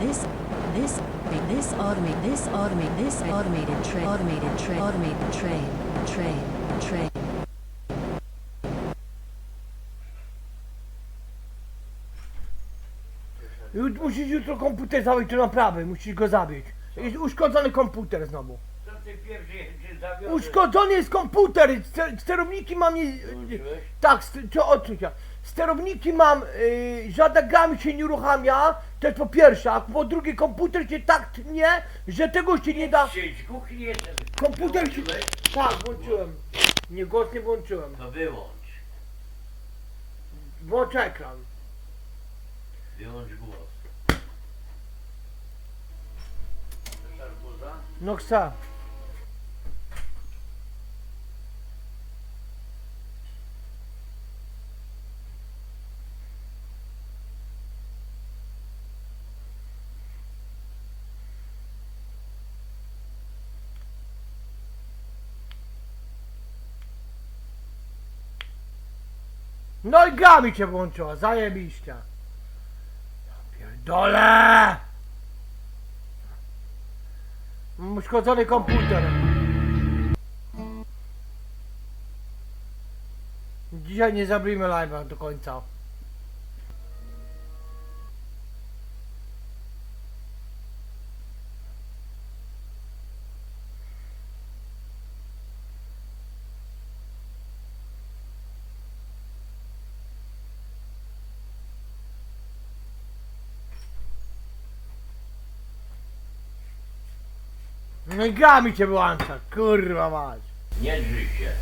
this this automate this automate this automated train automated train automated train train train Musisz jutro komputer zabrać do naprawy, musisz go zabić. Jest uszkodzony komputer znowu. Co ty pierwszy zawiodłeś? Uszkodzony jest komputer, ster- sterowniki mam nie... Włączyłeś? Tak, st- co odczucia. Sterowniki mam, yy, żadna gra mi się nie uruchamia, to jest po pierwsze, a po drugie komputer się tak tnie, że tego się nie da... Siedź, kuchni jestem. Komputer się... Tak, włączyłem. Nie, głos nie włączyłem. To wyłącz. Włącz ekran. Wyłącz głos. Chcesz arbuza? No chcę. No i gra mi się włączyła, zajebiście. Ja pierdolę! Uszkodzony komputer. Dzisiaj nie zrobimy live'a do końca. No i gra mi cię wyłącza, kurwa mać. Nie drzyj się.